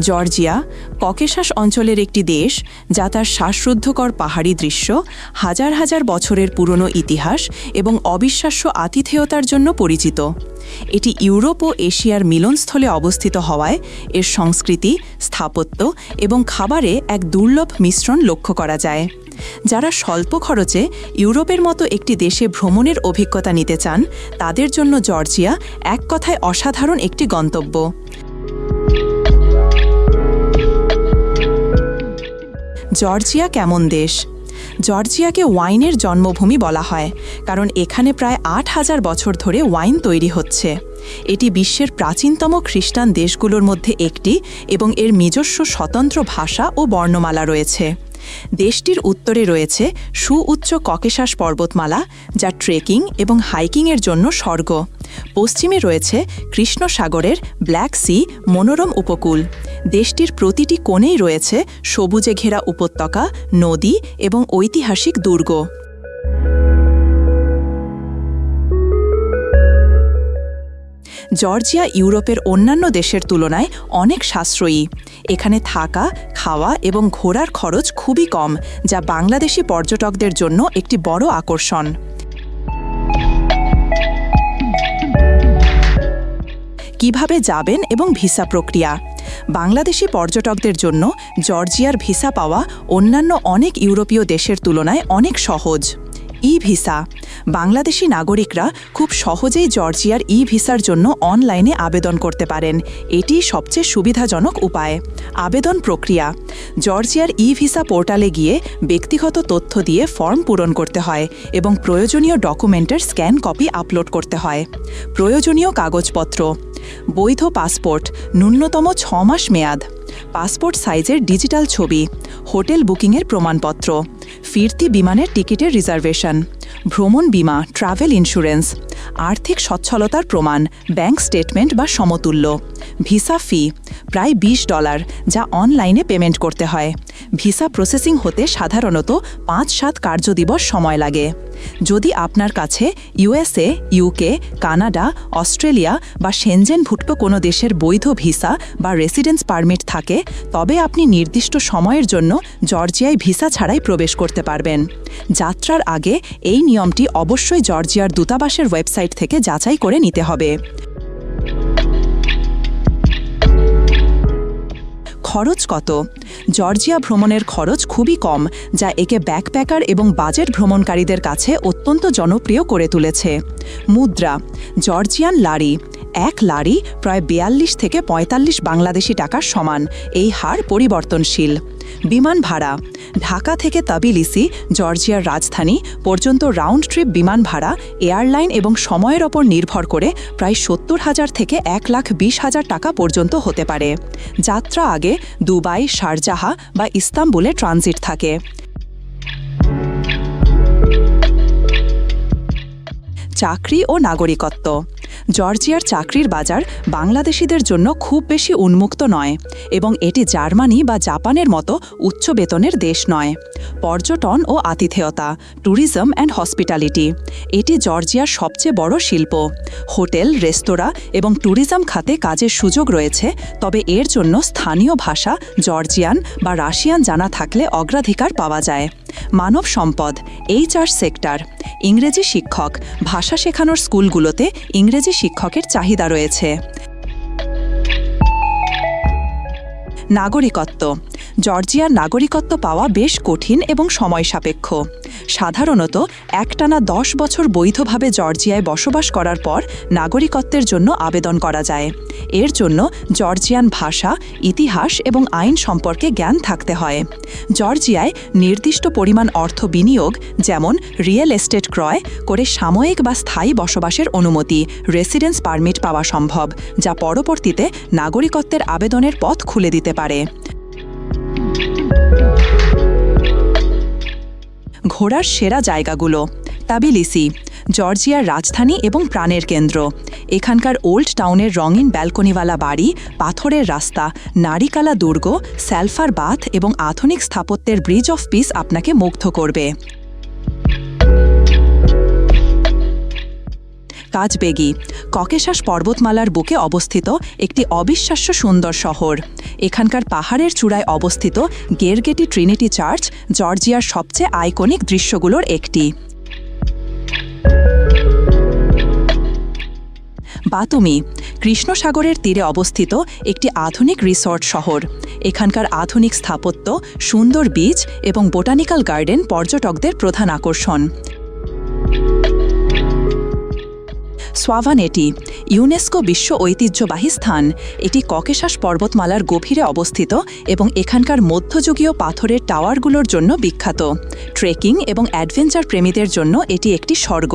Georgia, Caucasus অঞ্চলের একটি দেশ যা তার শ্বাসরুদ্ধকর পাহাড়ি দৃশ্য, হাজার হাজার বছরের পুরনো ইতিহাস এবং অবিশ্বাস্য আতিথেয়তার জন্য পরিচিত। এটি ইউরোপ ও এশিয়ার মিলনস্থলে অবস্থিত হওয়ায় এর সংস্কৃতি, স্থাপত্য এবং খাবারে এক দুর্লভ মিশ্রণ লক্ষ্য করা যায়। যারা স্বল্প খরচে ইউরোপের মতো একটি দেশে ভ্রমণের অভিজ্ঞতা নিতে চান, তাদের জন্য জর্জিয়া এক কথায় অসাধারণ একটি গন্তব্য। জর্জিয়া কেমন দেশ? জর্জিয়াকে ওয়াইনের জন্মভূমি বলা হয়, কারণ এখানে প্রায় আট হাজার বছর ধরে ওয়াইন তৈরি হচ্ছে। এটি বিশ্বের প্রাচীনতম খ্রিস্টান দেশগুলোর মধ্যে একটি এবং এর নিজস্ব স্বতন্ত্র ভাষা ও বর্ণমালা রয়েছে। দেশটির উত্তরে রয়েছে সুউচ্চ ককেশাস পর্বতমালা, যা ট্রেকিং এবং হাইকিংয়ের জন্য স্বর্গ। পশ্চিমে রয়েছে কৃষ্ণ সাগরের ব্ল্যাক সি মনোরম উপকূল। দেশটির প্রতিটি কোণেই রয়েছে সবুজে ঘেরা উপত্যকা, নদী এবং ঐতিহাসিক দুর্গ। জর্জিয়া ইউরোপের অন্যান্য দেশের তুলনায় অনেক সাশ্রয়ী। এখানে থাকা, খাওয়া এবং ঘোরার খরচ খুবই কম, যা বাংলাদেশি পর্যটকদের জন্য একটি বড় আকর্ষণ। কীভাবে যাবেন এবং ভিসা প্রক্রিয়া। বাংলাদেশি পর্যটকদের জন্য জর্জিয়ার ভিসা পাওয়া অন্যান্য অনেক ইউরোপীয় দেশের তুলনায় অনেক সহজ। ই ভিসা বাংলাদেশি নাগরিকরা খুব সহজেই জর্জিয়ার ই ভিসার জন্য অনলাইনে আবেদন করতে পারেন। এটি সবচেয়ে সুবিধাজনক উপায়। আবেদন প্রক্রিয়া। জর্জিয়ার ই ভিসা পোর্টালে গিয়ে ব্যক্তিগত তথ্য দিয়ে ফর্ম পূরণ করতে হয় এবং প্রয়োজনীয় ডকুমেন্টের স্ক্যান কপি আপলোড করতে হয়। প্রয়োজনীয় কাগজপত্র। বৈধ পাসপোর্ট। ন্যূনতম ছ মাস মেয়াদ। পাসপোর্ট সাইজের ডিজিটাল ছবি। হোটেল বুকিংয়ের প্রমাণপত্র। ফিরতি বিমানের টিকিটের রিজার্ভেশন, ভ্রমণ বিমা, ট্রাভেল ইন্স্যুরেন্স, আর্থিক সচ্ছলতার প্রমাণ, ব্যাংক স্টেটমেন্ট বা সমতুল্য, ভিসা ফি প্রায় ২০ ডলার, যা অনলাইনে পেমেন্ট করতে হয়। ভিসা প্রসেসিং হতে সাধারণত পাঁচ সাত কার্যদিবস সময় লাগে। যদি আপনার কাছে ইউএসএ, ইউকে, কানাডা, অস্ট্রেলিয়া বা সেনজেনভুক্ত কোনো দেশের বৈধ ভিসা বা রেসিডেন্স পারমিট থাকে, তবে আপনি নির্দিষ্ট সময়ের জন্য জর্জিয়ায় ভিসা ছাড়াই প্রবেশ করতে পারবেন। যাত্রার আগে এই নিয়মটি অবশ্যই জর্জিয়ার দূতাবাসের ওয়েবসাইট থেকে যাচাই করে নিতে হবে। খরচ কত? জর্জিয়া ভ্রমণের খরচ খুবই কম, যা একে ব্যাকপ্যাকার এবং বাজেট ভ্রমণকারীদের কাছে অত্যন্ত জনপ্রিয় করে তুলেছে। মুদ্রা, জর্জিয়ান লারি এক লারি প্রায় বেয়াল্লিশ থেকে পঁয়তাল্লিশ বাংলাদেশি টাকার সমান। এই হার পরিবর্তনশীল। বিমান ভাড়া। ঢাকা থেকে তাবিলিসি, জর্জিয়ার রাজধানী পর্যন্ত রাউন্ড ট্রিপ বিমান ভাড়া, এয়ারলাইন এবং সময়ের ওপর নির্ভর করে প্রায় সত্তর হাজার থেকে এক লাখ বিশ হাজার টাকা পর্যন্ত হতে পারে। যাত্রা আগে দুবাই, শারজাহা বা ইস্তাম্বুলে ট্রানজিট থাকে। চাকরি ও নাগরিকত্ব। জর্জিয়ার চাকরির বাজার বাংলাদেশিদের জন্য খুব বেশি উন্মুক্ত নয় এবং এটি জার্মানি বা জাপানের মতো উচ্চ বেতনের দেশ নয়। পর্যটন ও আতিথেয়তা, ট্যুরিজম অ্যান্ড হসপিটালিটি, এটি জর্জিয়ার সবচেয়ে বড় শিল্প। হোটেল, রেস্তোরাঁ এবং ট্যুরিজম খাতে কাজের সুযোগ রয়েছে, তবে এর জন্য স্থানীয় ভাষা জর্জিয়ান বা রাশিয়ান জানা থাকলে অগ্রাধিকার পাওয়া যায়। মানব সম্পদ এইচআর সেক্টর ইংরেজি শিক্ষক ভাষা শেখানোর স্কুলগুলোতে ইংরেজি শিক্ষকের চাহিদা রয়েছে। নাগরিকত্ব। জর্জিয়ার নাগরিকত্ব পাওয়া বেশ কঠিন এবং সময় সাপেক্ষ সাধারণত একটানা দশ বছর বৈধভাবে জর্জিয়ায় বসবাস করার পর নাগরিকত্বের জন্য আবেদন করা যায়। এর জন্য জর্জিয়ান ভাষা, ইতিহাস এবং আইন সম্পর্কে জ্ঞান থাকতে হয়। জর্জিয়ায় নির্দিষ্ট পরিমাণ অর্থ বিনিয়োগ, যেমন রিয়েল এস্টেট ক্রয়, করে সাময়িক বা স্থায়ী বসবাসের অনুমতি, রেসিডেন্স পারমিট পাওয়া সম্ভব, যা পরবর্তীতে নাগরিকত্বের আবেদনের পথ খুলে দিতে পারে। ঘোরার সেরা জায়গাগুলো তাবিলিসি জর্জিয়ার রাজধানী এবং প্রাণের কেন্দ্র। এখানকার ওল্ড টাউনের রঙিন ব্যালকনিওয়ালা বাড়ি, পাথরের রাস্তা, নারিকালা দুর্গ, স্যালফার বাথ এবং আধুনিক স্থাপত্যের ব্রিজ অফ পিস আপনাকে মুগ্ধ করবে। কাজবেগি ককেশাস পর্বতমালার বুকে অবস্থিত একটি অবিশ্বাস্য সুন্দর শহর। এখানকার পাহাড়ের চূড়ায় অবস্থিত গেরগেটি ট্রিনিটি চার্চ, জর্জিয়ার সবচেয়ে আইকনিক দৃশ্যগুলোর একটি। বাতুমি, কৃষ্ণসাগরের তীরে অবস্থিত একটি আধুনিক রিসর্ট শহর। এখানকার আধুনিক স্থাপত্য, সুন্দর বীচ এবং বোটানিক্যাল গার্ডেন পর্যটকদের প্রধান আকর্ষণ। সোয়াভানেটি ইউনেস্কো বিশ্ব ঐতিহ্যবাহী স্থান। এটি ককেশাস পর্বতমালার গভীরে অবস্থিত এবং এখানকার মধ্যযুগীয় পাথরের টাওয়ারগুলোর জন্য বিখ্যাত। ট্রেকিং এবং অ্যাডভেঞ্চার প্রেমীদের জন্য এটি একটি স্বর্গ।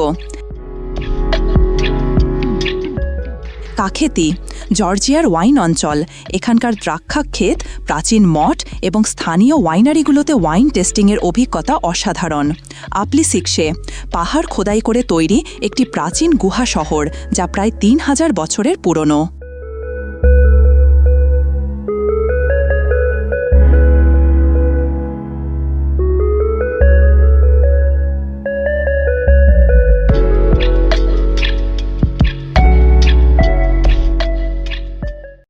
কাখেতি জর্জিয়ার ওয়াইন অঞ্চল। এখানকার দ্রাক্ষা ক্ষেত, প্রাচীন মঠ এবং স্থানীয় ওয়াইনারিগুলোতে ওয়াইন টেস্টিংয়ের অভিজ্ঞতা অসাধারণ। আপলি সিক্সে পাহাড় খোদাই করে তৈরি একটি প্রাচীন গুহা শহর, যা প্রায় তিন হাজার বছরের পুরনো।